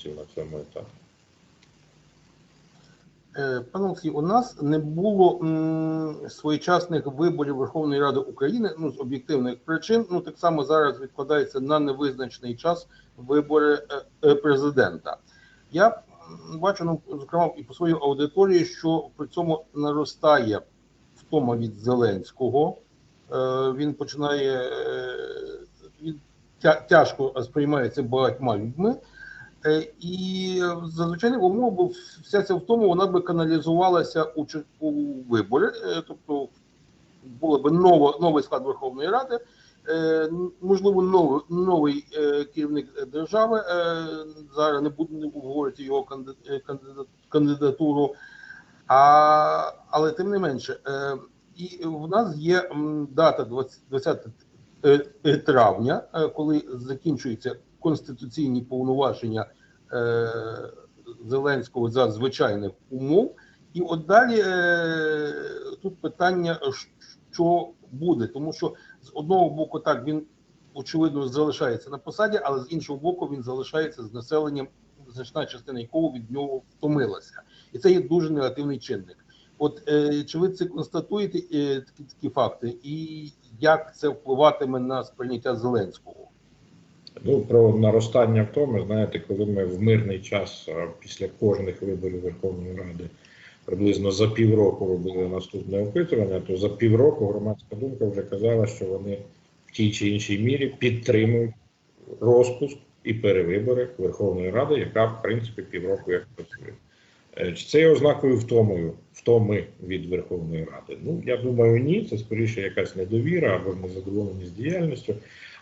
українців на цьому етапі? Е, Пане Олексій, у нас не було м, своєчасних виборів Верховної Ради України ну, з об'єктивних причин. Ну так само зараз відкладається на невизначений час вибори е, е, президента. Я бачу, ну зокрема і по своїй аудиторії, що при цьому наростає втома від Зеленського. Е, Він починає е, тя- тяжко сприймається багатьма людьми. Е, І за звичайних умов, вся ця втома вона би каналізувалася у, у вибори, е, тобто було б ново, новий склад Верховної Ради, е, можливо, новий, новий керівник держави. Зараз не буду не обговорювати його канди- кандидатуру, а, але тим не менше, і в нас є дата 20, 20 е, травня, коли закінчуються конституційні повноваження е, Зеленського за звичайних умов. І от далі е, тут питання, що буде, тому що з одного боку, так він очевидно залишається на посаді, але з іншого боку, він залишається з населенням, значна частина якого від нього втомилася, і це є дуже негативний чинник. От е, чи ви це констатуєте е, такі такі факти, і як це впливатиме на сприйняття Зеленського? Ну, про наростання втоми, знаєте, коли ми в мирний час після кожних виборів Верховної Ради приблизно за півроку робили наступне опитування, то за півроку громадська думка вже казала, що вони в тій чи іншій мірі підтримують розпуск і перевибори Верховної Ради, яка в принципі півроку як працює. Е, Чи це є ознакою втомою, втоми від Верховної Ради? Ну я думаю, ні. Це скоріше якась недовіра або незадоволеність діяльністю.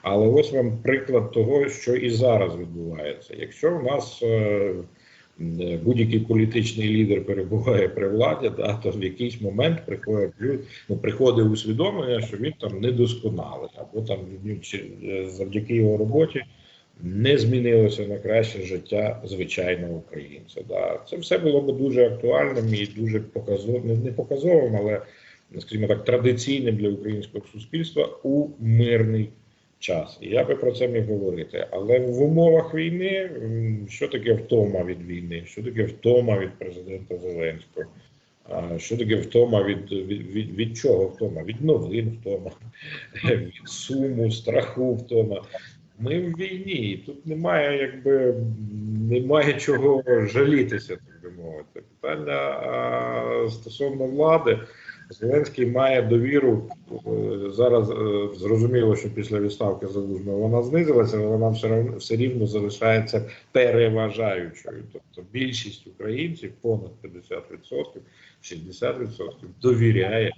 Але ось вам приклад того, що і зараз відбувається. Якщо в нас е, будь-який політичний лідер перебуває при владі, да, то в якийсь момент приходить ну, приходить усвідомлення, що він там недосконалий, або там ну, чи, е, завдяки його роботі не змінилося на краще життя звичайного українця. Да. Це все було б дуже актуальним і дуже показовим, не- показовим, але скажімо так, традиційним для українського суспільства у мирний час. І я би про це міг говорити. Але в умовах війни, що таке втома від війни, що таке втома від президента Зеленського? Що таке втома від, від, від, від чого втома? Від новин втома, від суму, страху втома. Ми в війні, і тут немає, якби немає чого жалітися, так би мовити. Питання а, стосовно влади. Зеленський має довіру е, зараз. е, Зрозуміло, що після відставки залужного вона знизилася, але вона все рівно, все рівно залишається переважаючою. Тобто більшість українців, понад 50%, 60% довіряє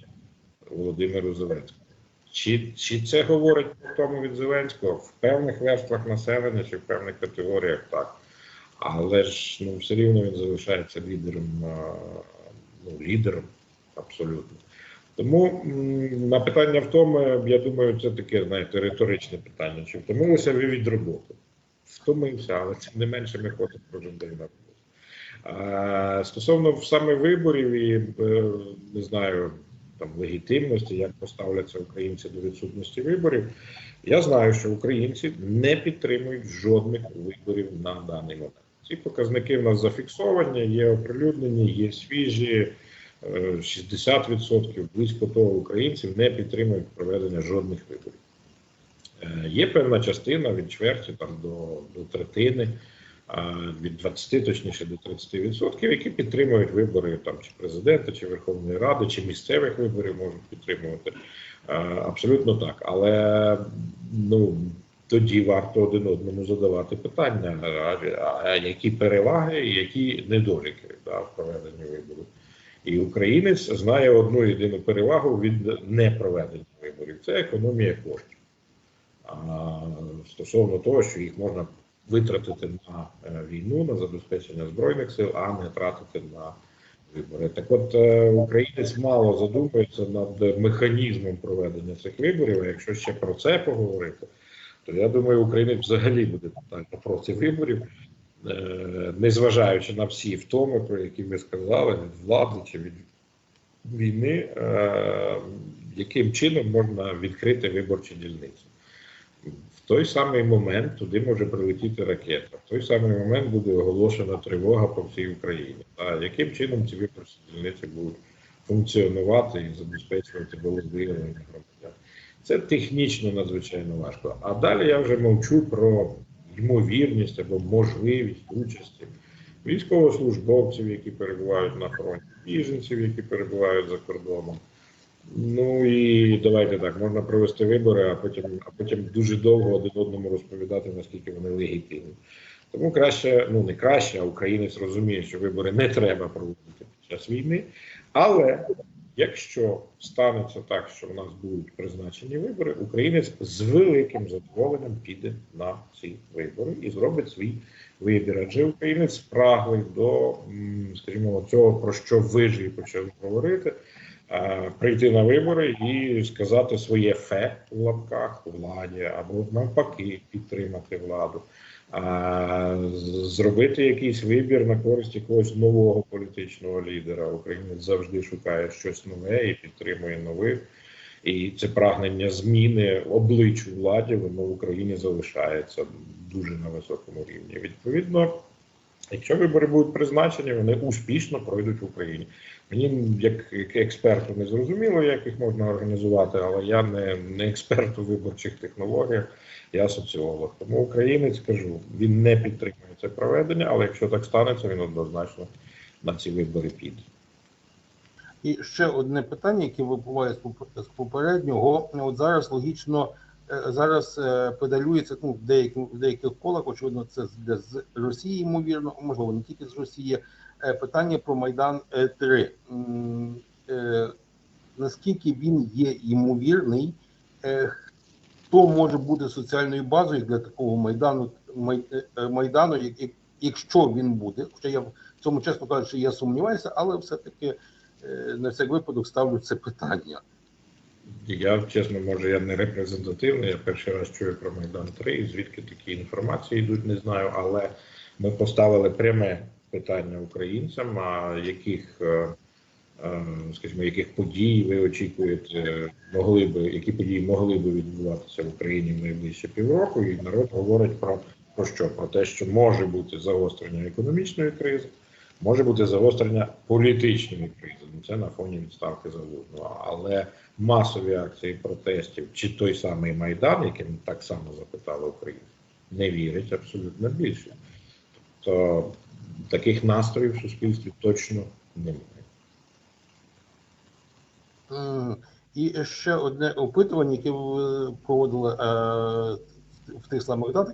Володимиру Зеленському. Чи, чи це говорить про тому від Зеленського в певних верствах населення чи в певних категоріях так. Але ж ну, все рівно він залишається лідером, ну, лідером абсолютно. Тому на питання в тому, я думаю, це таке, знаєте, риторичне питання. Чи втомилися ви від роботи? Втомився, але тим не менше ми ходимо кожен день на роботу. Стосовно саме виборів і е, не знаю там легітимності, як поставляться українці до відсутності виборів. Я знаю, що українці не підтримують жодних виборів на даний момент. Ці показники в нас зафіксовані, є оприлюднені, є свіжі. Е, 60% близько того українців не підтримують проведення жодних виборів. Е, Є певна частина від чверті там до, до третини, від 20 точніше до 30%, які підтримують вибори там чи президента, чи Верховної Ради, чи місцевих виборів можуть підтримувати. Абсолютно так. Але ну тоді варто один одному задавати питання: а, які переваги які недоліки да, в проведенні виборів. І українець знає одну єдину перевагу від непроведення виборів це економія коштів. А стосовно того, що їх можна витратити на е, війну, на забезпечення збройних сил, а не тратити на вибори. Так, от е, українець мало задумується над механізмом проведення цих виборів. А якщо ще про це поговорити, то я думаю, українець взагалі буде тотально проти виборів, е, незважаючи на всі втоми, про які ви сказали, від влади чи від війни, яким чином можна відкрити виборчі дільниці. Той самий момент туди може прилетіти ракета. В той самий момент буде оголошена тривога по всій Україні. А яким чином ці виборчі будуть функціонувати і забезпечувати волевиявлення громадян? Це технічно надзвичайно важко. А далі я вже мовчу про ймовірність або можливість участі військовослужбовців, які перебувають на фронті, біженців, які перебувають за кордоном. Ну і давайте так, можна провести вибори, а потім, а потім дуже довго один одному розповідати, наскільки вони легітимні. Тому краще, ну не краще, а українець розуміє, що вибори не треба проводити під час війни. Але якщо станеться так, що в нас будуть призначені вибори, українець з великим задоволенням піде на ці вибори і зробить свій вибір. Адже українець спраглий до, скажімо, цього, про що ви ж і почали говорити. Е, Прийти на вибори і сказати своє фе в лапках владі, або навпаки підтримати владу, а, зробити якийсь вибір на користь якогось нового політичного лідера. Українець завжди шукає щось нове і підтримує нових. І це прагнення зміни обличчю владі, воно в Україні залишається дуже на високому рівні. Відповідно, якщо вибори будуть призначені, вони успішно пройдуть в Україні. Мені, як, експерту, не зрозуміло, як їх можна організувати, але я не, не експерт у виборчих технологіях, я соціолог. Тому українець кажу, він не підтримує це проведення, але якщо так станеться, він однозначно на ці вибори піде. І ще одне питання, яке випливає з попереднього. От зараз логічно зараз е, педалюється ну, в деяких, в деяких колах, очевидно, це з- Росії, ймовірно, можливо, не тільки з Росії. е, Питання про Майдан 3. Наскільки він є ймовірний, е, хто може бути соціальною базою для такого майдану, е, майдану, як- як- якщо він буде? Хоча я в цьому чесно кажучи, я сумніваюся, але все-таки е, на всяк випадок ставлю це питання. Я чесно, може, я не репрезентативний. Я перший раз чую про Майдан 3, і звідки такі інформації йдуть, не знаю. Але ми поставили пряме питання українцям, а яких, е, е, скажімо, яких подій ви очікуєте, могли би, які події могли би відбуватися в Україні в найближчі півроку, і народ говорить про, про що? Про те, що може бути загострення економічної кризи. Може бути загострення політичної кризи, це на фоні відставки залужного. Але масові акції протестів, чи той самий Майдан, яким так само запитали Україну, не вірить абсолютно більше. Тобто таких настроїв в суспільстві точно немає. І ще одне опитування, яке проводили е, в тих самих датах.